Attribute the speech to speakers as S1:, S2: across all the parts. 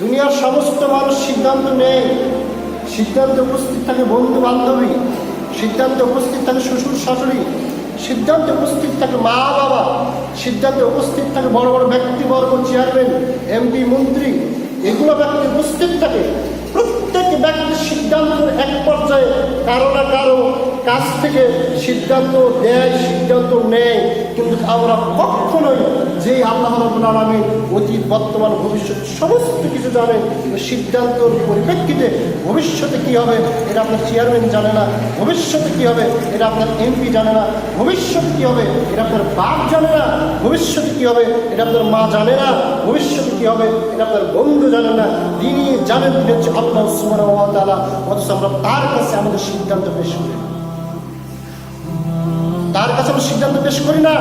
S1: দুনিয়ার সমস্ত মানুষ সিদ্ধান্ত নেয়। সিদ্ধান্তে উপস্থিত থাকে বন্ধু বান্ধবী সিদ্ধান্তে উপস্থিত থাকে শ্বশুর শাশুড়ি সিদ্ধান্তে উপস্থিত থাকে মা বাবা সিদ্ধান্তে উপস্থিত থাকে বড় বড় ব্যক্তিবর্গ, চেয়ারম্যান, এমপি, মন্ত্রী। এগুলো ব্যক্তি উপস্থিত থাকে। প্রত্যেক ব্যক্তির সিদ্ধান্তের এক পর্যায়ে, কারও না কারও কাছ থেকে সিদ্ধান্ত দেয়, সিদ্ধান্ত নেয়। কিন্তু আমরা কখনোই যে আল্লাহ রবুল বর্তমান ভবিষ্যৎ সমস্ত কিছু জানে সিদ্ধান্তর পরিপ্রেক্ষিতে ভবিষ্যতে কী হবে এটা আপনার চেয়ারম্যান জানে না, ভবিষ্যতে কী হবে এটা আপনার এমপি জানে না, ভবিষ্যতে কী হবে এটা আপনার বাপ জানে না, ভবিষ্যতে কী হবে এটা আপনার মা জানে না, ভবিষ্যতে কী হবে এটা আপনার বন্ধু জানে না, তিনি জানেন তিনি হচ্ছে আল্লাহ সুমান অথচ আমরা তার কাছে আমাদের সিদ্ধান্ত পেশ করি তার কাছে আমরা সিদ্ধান্ত পেশ করি না।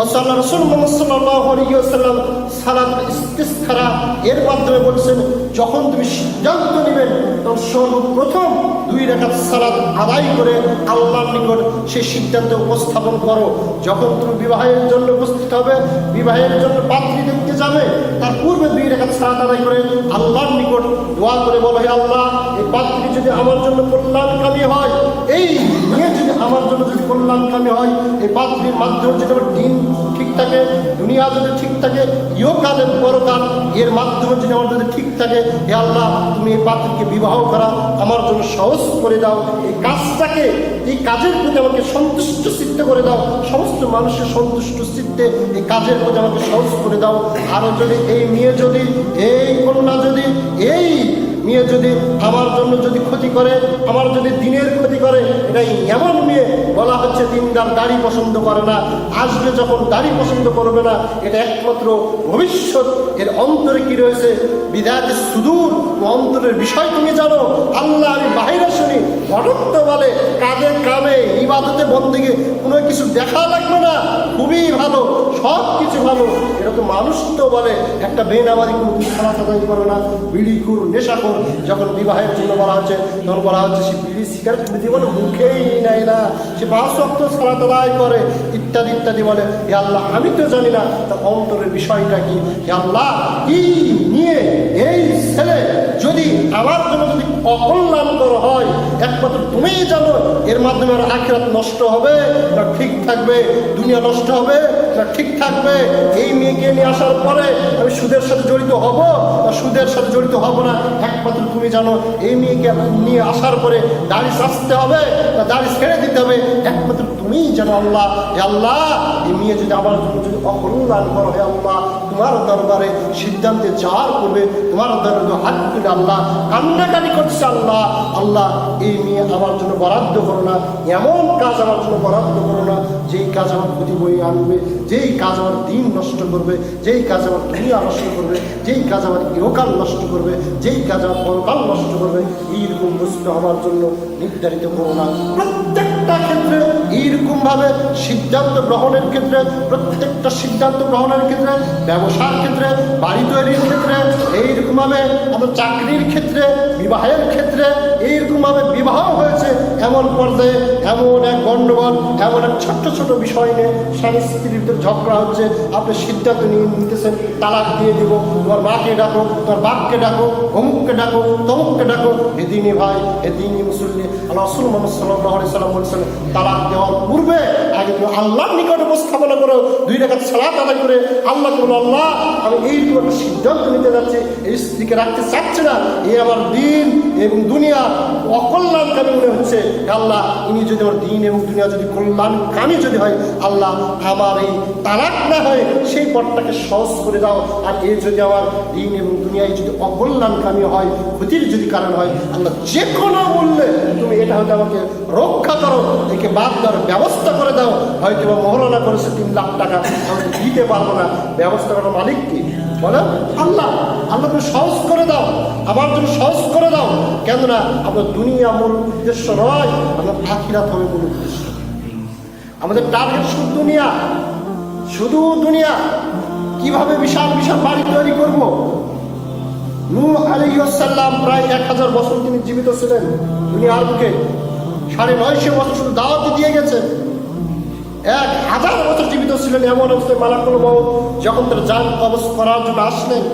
S1: ওসাল্লাহ রসুল মোহাম্মদ সাল্লাহ আলিয়াল্লাম সালাদ ইস্তিস্তারা এর মাধ্যমে বলছেন, যখন তুমি সিদ্ধান্ত নেবেন তখন সর্বপ্রথম দুই রেখাত সালাদ আদায় করে আল্লাহর নিকট সেই সিদ্ধান্ত উপস্থাপন করো। যখন তুমি বিবাহের জন্য উপস্থিত হবে, বিবাহের জন্য পাত্রী দেখতে যাবে, তার পূর্বে দুই রেখাত সালাদ আদায় করে আল্লাহর নিকট দোয়া করে বলো, হে আল্লাহ, এই পাত্রী যদি আমার জন্য কল্যাণকামী হয়, এই নিয়ে যদি আমার জন্য যদি কল্যাণকামী হয়, এই পাত্রীর মাধ্যমে যদি আমার দিন ঠিক থাকে, দুনিয়া যদি ঠিক থাকে ইহকাল পরকাল, এর মাধ্যমে যদি আমার যদি ঠিক থাকে, হে আল্লাহ, তুমি এই পাত্রীকে বিবাহ করা আমার জন্য সহজ করে দাও। এই কাজটাকে, এই কাজের প্রতি আমাকে সন্তুষ্ট চিত্ত করে দাও। সমস্ত মানুষের সন্তুষ্ট চিত্তে এই কাজের প্রতি আমাকে সহজ করে দাও। আরও যদি, এই মেয়ে যদি, এই কন্যা যদি, এই মেয়ে যদি আমার জন্য যদি ক্ষতি করে, আমার যদি দিনের ক্ষতি করে, এটাই এমন মেয়ে বলা হচ্ছে দিনদার দাড়ি পছন্দ করে না, আসবে যখন দাড়ি পছন্দ করবে না, এটা একমাত্র ভবিষ্যৎ, এর অন্তরে কি রয়েছে? বিদায়তে সুদূর অন্তরের বিষয় তুমি জানো, আল্লাহ আমি বাহিরে শুনি ঘটক বলে কাজে কামে, ইবাদতে বন্দিকে কোনো কিছু দেখা লাগবে না, খুবই ভালো, সব কিছু ভালো, এরকম মানুষ তো বলে, একটা বেনামারি কোনো কিছু আদায় করো না, বিড়ি খুর, নেশা কর যখন বিবাহের জন্য বলা হচ্ছে, তখন বলা হচ্ছে, সে বিড়ি সিগারেট জীবনে মুখেই নেয় না। সে অক্ট সালাত করে, ইত্যাদি ইত্যাদি বলে। হে আল্লাহ, আমি তো জানি না তার অন্তরের বিষয়টা কি? হে আল্লাহ, কি নিয়ে এই ছেলে যদি আমার জন্য যদি অকল্যাণকর হয়, একমাত্র তুমিই জানো, এর মাধ্যমে আমার আখেরাত নষ্ট হবে না, ঠিক থাকবে, দুনিয়া নষ্ট হবে। ঠিক থাকবে। এই মেয়েকে নিয়ে আসার পরে আমি সুদের সাথে জড়িত হব। না সুদের সাথে জড়িত হব না। একমাত্র তুমি জানো, এই মেয়েকে নিয়ে আসার পরে দাড়ি সাজতে হবে না দাড়ি ছেড়ে দিতে হবে। একমাত্র তুমিই জানো আল্লাহ। হে আল্লাহ, এই মেয়ে যদি আমার জন্য যদি অকল্যাণ করো, হে আল্লাহ, তোমার দরবারে সিদ্ধান্তে যাওয়ার করবে তোমার দরবারে হাত তুলে আল্লাহ, কান্নাকাটি করছে আল্লাহ। আল্লাহ, এই মেয়ে আমার জন্য বরাদ্দ করো না। এমন কাজ আমার জন্য বরাদ্দ করো না, যেই কাজ আমার ক্ষতি বই আনবে। যেই কাজ আমার দিন নষ্ট করবে, যেই কাজ আমার দুনিয়া নষ্ট করবে, যেই কাজ আমার ইহকাল নষ্ট করবে, যেই কাজ আমার পরকাল নষ্ট করবে, এইরকম বস্তু আমার জন্য নির্ধারিত করো না। প্রত্যেকটা ক্ষেত্রে এইরকম ভাবে সিদ্ধান্ত গ্রহণের ক্ষেত্রে, প্রত্যেকটা সিদ্ধান্ত গ্রহণের ক্ষেত্রে, ব্যবসার ক্ষেত্রে, বাড়ি তৈরির ক্ষেত্রে, এইরকমভাবে আমার চাকরির ক্ষেত্রে, বিবাহের ক্ষেত্রে এইরকম ভাবে বিবাহ হয়েছে, এমন পর্যায়ে, এমন এক গণ্ডগোল, এমন এক ছোট্ট ছোট বিষয় নিয়ে স্বামী স্ত্রীর ভিতরে ঝগড়া হচ্ছে। আপনি সিদ্ধান্ত নিয়ে নিতেছেন, তালাক দিয়ে দিব, তোমার মাকে ডাকো, তোমার বাপকে ডাকো, অমুককে ডাকো, তমুককে ডাকো। এ দিনই ভাই এ দিনই মুসল্লি, আল্লাহ রসুল মোহাম্মদ সাল্লাহ সাল্লাম বলছেন, তালাক দেওয়ার পূর্বে আগে তুমি আল্লাহর নিকট উপস্থাপনা করো, দুই রেখা সালাত আদায় করে আল্লাহকে বলো, আল্লাহ, আমি এইরকম একটা সিদ্ধান্ত নিতে যাচ্ছি, এই স্ত্রীকে রাখতে চাচ্ছে না এই আমার দিন। এবং দুনিয়া অকল্যাণকামী মনে হচ্ছে আল্লাহ, ইনি যদি আমার দিন এবং দুনিয়া যদি কল্যাণকামী যদি হয়, আল্লাহ আমার এই তালাক না হয়, সেই পথটাকে সহজ করে দাও। আর এ যদি আমার দিন এবং দুনিয়ায় যদি অকল্যাণকামী হয়, ক্ষতির যদি কারণ হয়, আল্লাহ যে কোনো মূল্যে তুমি এটা হয়তো আমাকে রক্ষা করো, একে বাদ দেওয়ার ব্যবস্থা করে দাও। হয়তো বা মহরণা করেছে তিন লাখ টাকা, আমি দিতে পারব না। ব্যবস্থা করার মালিক কি? বলো, আল্লাহ আল্লাহ তুমি সহজ করে দাও, আমার তুমি সহজ করে দাও। কেননা আপনার দুনিয়া মূল উদ্দেশ্য নয়, আমরা আখিরাত হবে মূল উদ্দেশ্য। আমাদের টার্গেট শুধু দুনিয়া শুধু দুনিয়া। কীভাবে বিশাল বিশাল বাড়ি তৈরি করব? নূ আলাইসাল্লাম প্রায় এক হাজার বছর তিনি জীবিত ছিলেন। দুনিয়ার বুকে সাড়ে নয়শো বছর শুধু দাওয়াতি দিয়ে গেছেন। এক হাজার বছর জীবিত ছিলেন এমন অবস্থায় মালাকুল মৌ যখন তার যান কবচ করার জন্য আসলেন,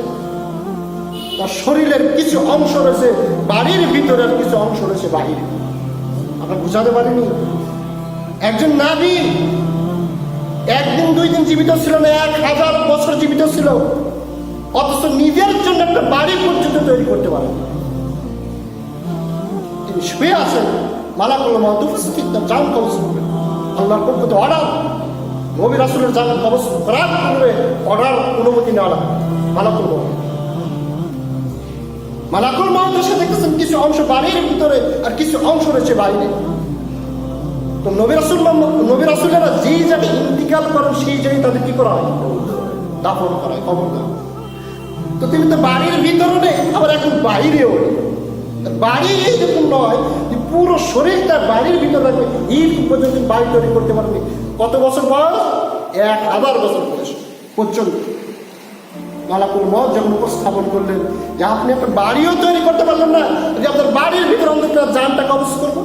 S1: তার শরীরের কিছু অংশ রয়েছে, বাড়ির ভিতরের কিছু অংশ রয়েছে বাহিরে। আমরা বুঝাতে পারিনি। একজন নাবি একদিন, দুই দিন জীবিত ছিল না, এক হাজার বছর জীবিত ছিল। অথচ নিজের জন্য একটা বাড়ি পর্যন্ত তৈরি করতে পারে তিনি শুয়ে আছেন। মালাকুল মহত উপস্থিত জান কবচ করবেন। আল্লাহর পক্ষ থেকে অর্ডার। নবী রাসুলের জান কবচ করার পূর্বে অর্ডার অনুমতি নেওয়া না মালাকুল মহত মালাকুল মহত এসে দেখতেছেন কিছু অংশ বাড়ির ভিতরে আর কিছু অংশ রয়েছে বাইরে। তো নবী রাসুল নবী রাসুলেরা যেই জায়গায় ইন্তিকাল করেন, সেই জায়গায় তাদের কি করা হয়? দাফন করা হয়, কবর দেওয়া তো তিনি তো বাড়ির ভিতরে নেই, আবার এখন বাইরেও নেই। বাড়ি এইরকম নয় পুরো শরীরটা বাড়ির ভিতরে রাখবে, ঈদ পর্যন্ত বাড়ি তৈরি করতে পারবে। কত বছর বয়স? এক হাজার বছর বয়স পর্যন্ত। মালাকুল মত যখন উপস্থাপন করলেন, যে আপনি একটা বাড়িও তৈরি করতে পারলেন না, যে আপনার বাড়ির ভিতরে অন্তত জানটা কবজ করব?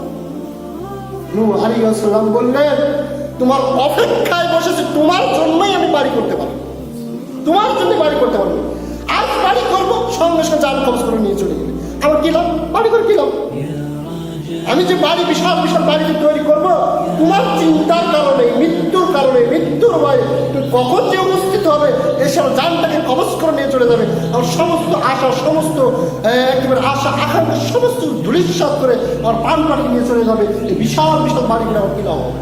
S1: নূহ আলাইহিস সালাম বললেন, তোমার অপেক্ষায় বসেছে, তোমার জন্যই আমি বাড়ি করতে পারি তোমার জন্য বাড়ি করতে পারব। আজ বাড়ি করব, সঙ্গে সঙ্গে জান কবজ করে নিয়ে চলে গেলে আমার কি লাভ? বাড়ি করে কি লাভ? আমি যে বাড়ি, বিশাল বিশাল বাড়িতে তৈরি করব, তোমার চিন্তার কারণে, মৃত্যুর কারণে, মৃত্যুর ভয়ে তুমি কখন যে উপস্থিত হবে এসব জানটাকে কবজ করে নিয়ে চলে যাবে। আমার সমস্ত আশা, সমস্ত একেবারে আশা, আকাঙ্ক্ষা, সমস্ত ধুলিশ্বাস করে আমার পান পাটি নিয়ে চলে যাবে। এই বিশাল বিশাল বাড়িগুলো আমার কি লাভ হবে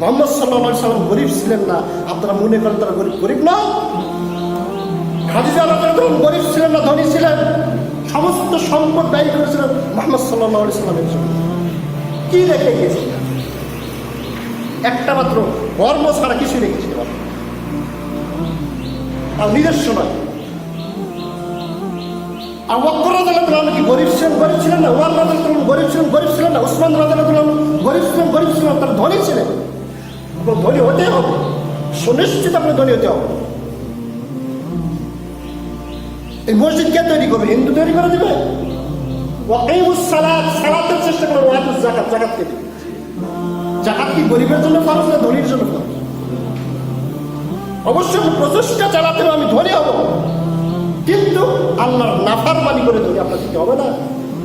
S1: মোহাম্মদ সাল্লাহ সাল্লাম গরিব ছিলেন না। আপনারা মনে করেন তারা গরিব গরিব না? খাদিজা আল্লাহ গরিব ছিলেন না, ধনী ছিলেন। সমস্ত সম্পদ ব্যয় করেছিলেন মোহাম্মদ সাল্লাহ সাল্লামের জন্য। কি রেখে গিয়েছিলেন একটা মাত্র কর্ম ছাড়া কিছু রেখেছিল আর নিজস্ব নয়। আর ওয়াক্কর রাজাল্লাহ কি গরিব ছিলেন গরিব ছিলেন না? ওয়ার রাজাল্লাহ গরিব ছিলেন গরিব ছিলেন না? উসমান রাজাল্লাহ গরিব ছিলেন গরিব ছিলেন তারা ধনী ছিলেন। ধনী হতে হবে। সুনিশ্চিত আপনার ধনী হতে হবে। এই মসজিদ কে তৈরি করবে? হিন্দু তৈরি করে দেবে? চেষ্টা দেবে কি? গরিবের জন্য জন্য অবশ্যই প্রচেষ্টা আমি ধনী হব। কিন্তু আল্লাহর নাফার মানি করে ধনী আপনার দিতে হবে না।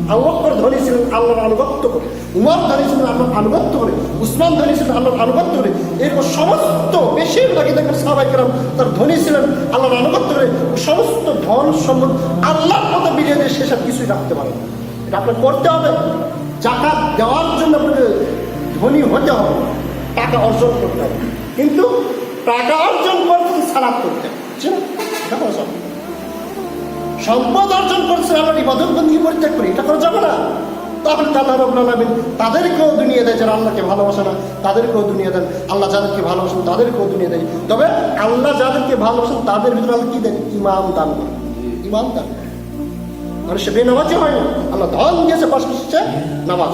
S1: আবুবকর ধনী ছিলেন, আল্লাহর আনুগত্য করে। উমর ধনী ছিলেন, আল্লাহর আনুগত্য করে। উসমান ধনী ছিলেন, আল্লাহর আনুগত্য করে। এরকম সমস্ত বেশিরভাগই দেখবেন সাহাবাই কেরাম তার ধনী ছিলেন, আল্লাহর আনুগত্য করে। সমস্ত ধন সম্পদ আল্লাহর মতো বিলিয়ে দিয়ে সেসব কিছুই রাখতে পারেন এটা আপনার করতে হবে। জাকাত দেওয়ার জন্য আপনাকে ধনী হতে হবে। টাকা অর্জন করতে হবে। কিন্তু টাকা অর্জন করতে সালাদ করতে হবে। যাবে না। সম্পদ অর্জন করছে আমরা ইবাদত বন্দী পরিত্যাগ করি, এটা করা যাবে না। তাহলে তো আল্লাহ রব্লা আলমিন তাদেরকেও দুনিয়া দেয় যারা আল্লাহকে ভালোবাসে না, তাদেরকেও দুনিয়া দেন। আল্লাহ যাদেরকে ভালোবাসেন, তাদেরকেও দুনিয়া দেয়। তবে আল্লাহ যাদেরকে ভালোবাসেন, তাদের ভিতরে আল্লাহ কি দেন? ইমাম দান করেন। ইমাম দান। মানে সে বেনামাজি হয় না। আল্লাহ ধন দিয়েছে, পাশাপাশি সে নামাজ।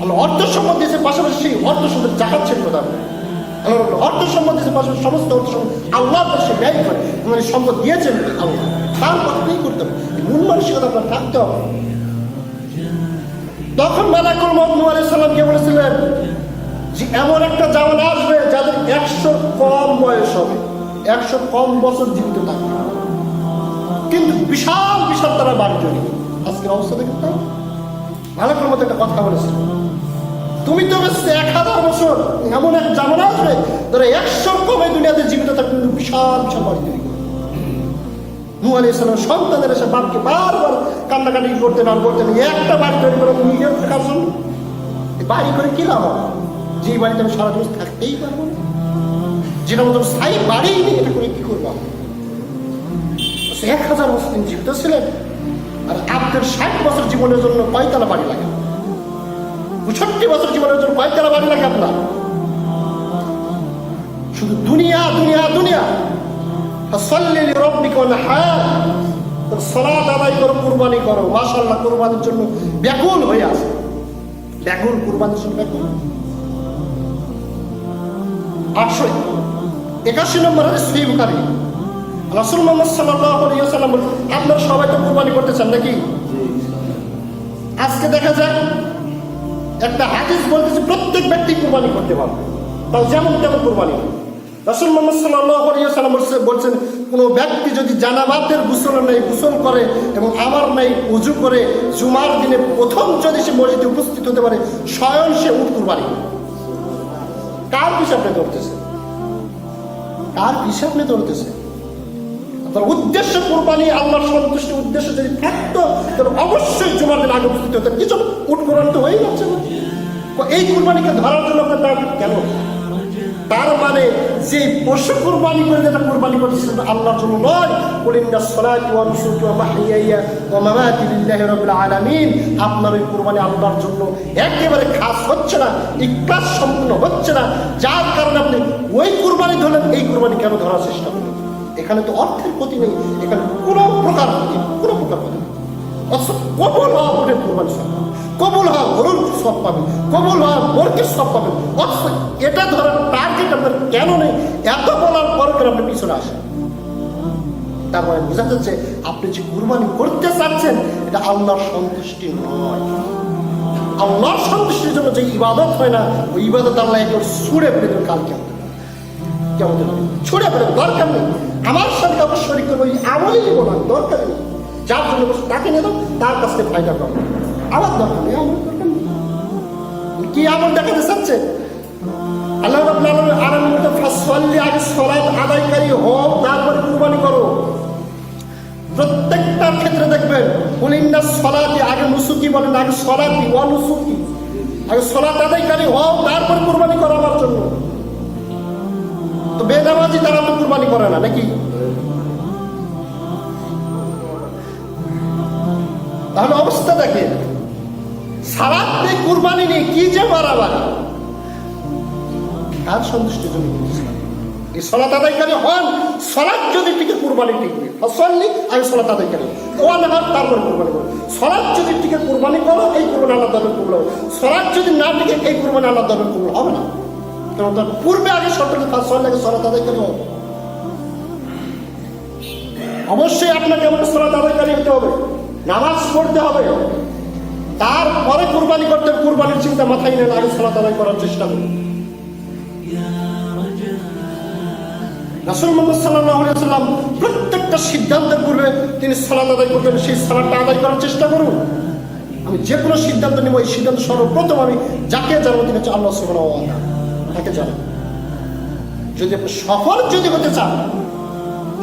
S1: আল্লাহ অর্থ সম্পদ দিয়েছে, পাশাপাশি সেই অর্থ সম্পদ জাকাত ছেড়ে প্রদান আল্লাহ অর্থ সম্পদ দিয়েছে, পাশাপাশি সমস্ত অর্থ সম্পদ আল্লাহ সে ব্যয় করে। মানে সম্পদ দিয়েছেন আল্লাহ। তার করতে হবে। মূল মানসিকতা আপনার থাকতে হবে। তখন মালাকুল সাল্লামকে বলেছিলেন যে, এমন একটা জামানা আসবে যাদের একশো কম বয়স হবে, একশো কম বছর জীবিত থাকবে। কিন্তু বিশাল বিশাল তারা বাড়ি করবে। আজকের অবস্থা দেখতে পাও মালাকুল মতো একটা কথা বলেছিল তুমি তো এক হাজার বছর এমন এক জামানা আসবে ধরো একশো কমে দুনিয়াতে জীবিত থাকবে, কিন্তু বিশাল বিশাল বাড়ি নূ আলী ইসলামের সন্তানের এসে বাপকে বারবার কান্নাকাটি করতেন আর করতেন একটা বাড়ি তৈরি করে নিজের থাকার জন্য বাড়ি করে কি লাভ যে বাড়িতে আমি সারা জীবন থাকতেই পারব না। যেটা মতো স্থায়ী বাড়ি নেই এটা করে কি করব এক হাজার তিনি জীবিত ছিলেন, আর আপনার ষাট বছর জীবনের জন্য কয়তলা বাড়ি লাগে? পঁয়ষট্টি বছর জীবনের জন্য কয়তলা বাড়ি লাগে আপনার? শুধু দুনিয়া দুনিয়া দুনিয়া। ফাসাল্লি লিরাব্বিকা ওয়ানহার তোর সালাত আদায় করো, কুরবানি করো। মাশাআল্লাহ, কুরবানির জন্য ব্যাকুল হয়ে আছে। ব্যাকুল, কুরবানির জন্য ব্যাকুল। আটশো একাশি নম্বর হাদিস সহিহ বুখারী। রাসূল মুহাম্মদ সাল্লাল্লাহু আলাইহি ওয়াসাল্লাম আপনারা সবাই তো কুরবানি করতে চান নাকি? আজকে দেখা যায় একটা হাদিস বলতেছে, প্রত্যেক ব্যক্তি কুরবানি করতে পারবে। তাও যেমন তেমন কুরবানি রাসূল মুহাম্মদ ওয়াসাল্লাম বলছেন, কোনো ব্যক্তি যদি জানাবাতের গোসল নেই, গোসল করে এবং আমার নেই উজু করে জুমার দিনে প্রথম যদি সে মসজিদে উপস্থিত হতে পারে, স্বয়ং সে উঠ কুরবানি কার পিছনে আপনি ধরতেছে? কার পিছনে আপনি ধরতেছে? আপনার উদ্দেশ্য কোরবানি, আল্লাহর সন্তুষ্টি উদ্দেশ্য যদি থাকতো, তাহলে অবশ্যই জুমার দিন আগে উপস্থিত হতেন। কিছু উঠ কোরবানি তো হয়েই যাচ্ছে। এই কোরবানিকে ধরার জন্য আপনার কেন? তার মানে যে পশু কোরবানি করে যেটা কোরবানি করছে সেটা আল্লাহর জন্য নয়। কুলিন্না সলাতি ওয়া নুসুকি ওয়া ওয়া মামাতি লিল্লাহি রাব্বিল আলামিন। আপনার ওই কোরবানি আল্লাহর জন্য একেবারে খাস হচ্ছে না, ইখলাস সম্পূর্ণ হচ্ছে না। যার কারণে আপনি ওই কোরবানি ধরলেন, এই কোরবানি কেন ধরার চেষ্টা করলেন? এখানে তো অর্থের ক্ষতি নেই, এখানে কোনো প্রকার কোনো প্রকার ক্ষতি নেই। অথচ কবল হওয়া কোরবানি কবল হওয়া গরুর সব পাবেন কবল হওয়া বর্গের সব পাবেন অথচ এটা ধরার টার্গেট আপনার কেন নেই? এত বলার পর কেন আপনি পিছনে আসেন? তারপরে মানে বোঝা যাচ্ছে আপনি যে কুরবানি করতে চাচ্ছেন, এটা আল্লাহর সন্তুষ্টি নয়। আল্লাহর সন্তুষ্টির জন্য যে ইবাদত হয় না, ওই ইবাদত আল্লাহ একবার ছুড়ে ফেলে কালকে কেমন ছুড়ে ফেলে দরকার নেই। আমার সাথে কাউকে শরীর করব আমলই নিব দরকার নেই। যার জন্য তাকে নিয়ে তার কাছ থেকে ফায়দা করো আমার দরকার নেই আমার কি আমল দেখাতে চাচ্ছে? আল্লাহ রাব্বুল আলামিন আরাম মতো ফাসল্লি আগে সালাত আদায়কারী হও তারপরে কুরবানি করো। প্রত্যেকটার ক্ষেত্রে দেখবেন কুলিন্না সলাতি, আগে নুসুকি বলেন, আগে সলাতি, ওয়া নুসুকি। আগে সলাত আদায়কারী হও তারপর কুরবানি করো আমার জন্য। তো বেদাবাজি তারা তো কুরবানি করে না, নাকি? তাহলে অবস্থা দেখে সারাত নেই কুরবানি নেই কি যে বাড়াবাড়ি কার সন্তুষ্টির জন্য করতেছিলাম এই সলাত আদায়কারী হন সলাৎ যদি টিকে কুরবানি টিকবে ফসলনি আমি সলাত আদায়কারী। ওয়ান হার তারপরে কুরবানি করো। সলাৎ যদি টিকে কুরবানি করো, এই কুরবানি আল্লাহ দলের কুরবানি হবে সলাৎ যদি না টিকে, এই কুরবানি আল্লাহ দলের কুরবানি হবে না। কারণ তার পূর্বে আগে সরকারের ফসল লাগে সলাত আদায়কারী হবে। অবশ্যই আপনাকে আমাকে সলাত আদায়কারী হতে হবে। নামাজ পড়তে হবে। তারপরে কুরবানি করতে কুরবানির চিন্তা মাথায় নেন আগে সলাত আদায় করার চেষ্টা করুন। রাসুল মোহাম্মদ সাল্লাহ সাল্লাম প্রত্যেকটা সিদ্ধান্তের পূর্বে তিনি সালাদ আদায় করতেন সেই সালাদটা আদায় করার চেষ্টা করুন। আমি যে কোনো সিদ্ধান্ত নেব, এই সিদ্ধান্ত সর্বপ্রথম আমি যাকে জানব তিনি হচ্ছে আল্লাহ সুবাহ তাকে জানেন যদি আপনি সফল যদি হতে চান,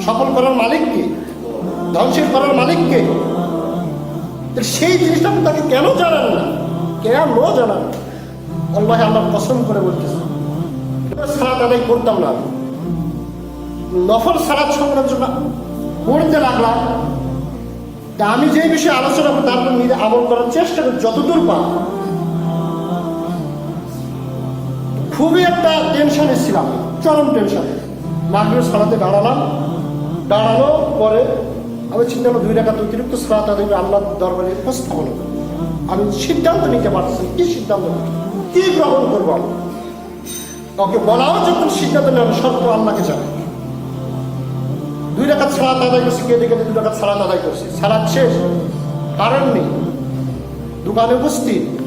S1: সফল করার মালিককে ধ্বংসের করার মালিককে সেই জিনিসটা আপনি তাকে কেন জানান না? কেন জানান? আল্লাহ আল্লাহ পছন্দ করে বলতেছে সালাদ আদায় করতাম না? আমি। নফল সালাদ জন্য পড়তে লাগলাম। তা আমি যে বিষয়ে আলোচনা করব তারপর নিজে আমল করার চেষ্টা করি যতদূর পা খুবই একটা টেনশনে ছিলাম, চরম টেনশনে মাগরের সালাতে দাঁড়ালাম। দাঁড়ানো পরে আমি চিন্তা করলাম দুই টাকা অতিরিক্ত সালাত করে আল্লাহ দরবারে উপস্থাপন। আমি সিদ্ধান্ত নিতে পারছি কি সিদ্ধান্ত? কি গ্রহণ করব আমি? কাউকে বলাও যখন সিদ্ধান্ত নেওয়ার সত্য আল্লাহকে জানে দুই টাকার সালাত আদায় করছি কেটে কেটে দুই টাকার সালাত আদায় করছি। সালাদ শেষ। কারণ নেই। দোকানে উপস্থিত।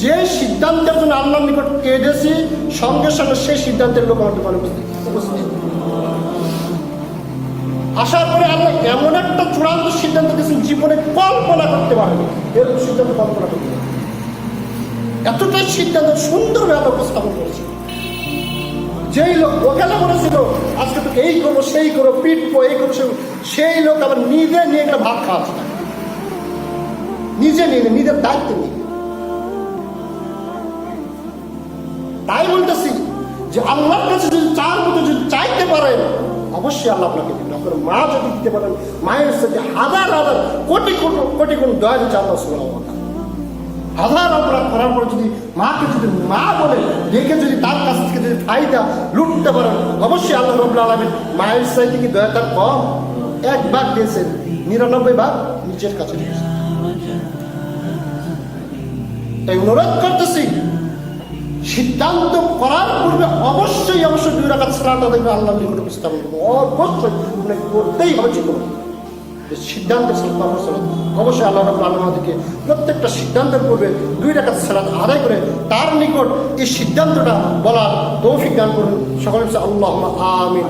S1: যে সিদ্ধান্তের জন্য আল্লাহর নিকট কেঁদেছি, সঙ্গে সঙ্গে সেই সিদ্ধান্তের লোক আমার দোকানে উপস্থিত। আসার পরে আল্লাহ এমন একটা চূড়ান্ত সিদ্ধান্ত দিয়েছেন, জীবনে কল্পনা করতে পারেনি। এরকম সিদ্ধান্ত কল্পনা করতে এতটাই সিদ্ধান্ত সুন্দরভাবে উপস্থাপন করেছে যেই লোক ওখানে বলেছিল আজকে তোকে এই করব, সেই করো পিটবো, এই করব, সেই লোক আবার নিজে নিয়ে গেলে ভাত খাওয়াচ্ছে। নিজে নিয়ে, নিজের দায়িত্ব নিয়ে। তাই বলতেছি যে আল্লাহর কাছে যদি চার মতো যদি চাইতে পারেন অবশ্যই আল্লাহ আপনাকে দিবেন আপনার মা যদি দিতে পারেন, মায়ের সাথে হাজার হাজার কোটি কোটি কোটি কোটি দয়া দিচ্ছে আল্লাহ তাআলা। হাজার অপরাধ করার পর যদি মাকে যদি মা বলে, দেখে যদি তার কাছ থেকে যদি ফায়দা লুটতে পারেন, অবশ্যই আল্লাহ রবুল্লা আলমিন মায়ের চাইতে কি দয়া তার কম এক ভাগ দিয়েছেন, নিরানব্বই ভাগ নিজের কাছে দিয়েছেন তাই অনুরোধ করতেছি সিদ্ধান্ত করার পূর্বে অবশ্যই অবশ্যই দুই রাখাত সালাটা দেখবে আল্লাহ নিকট উপস্থাপন অবশ্যই আপনাকে করতেই হবে যে কোনো সালাত সালাত অবশ্যই আল্লাহ রাবুল আলমাদিকে প্রত্যেকটা সিদ্ধান্তের পূর্বে দুই রাখাত সালাত আদায় করে তার নিকট এই সিদ্ধান্তটা বলার তৌফিক দান করুন। সকলে আল্লাহ আমিন।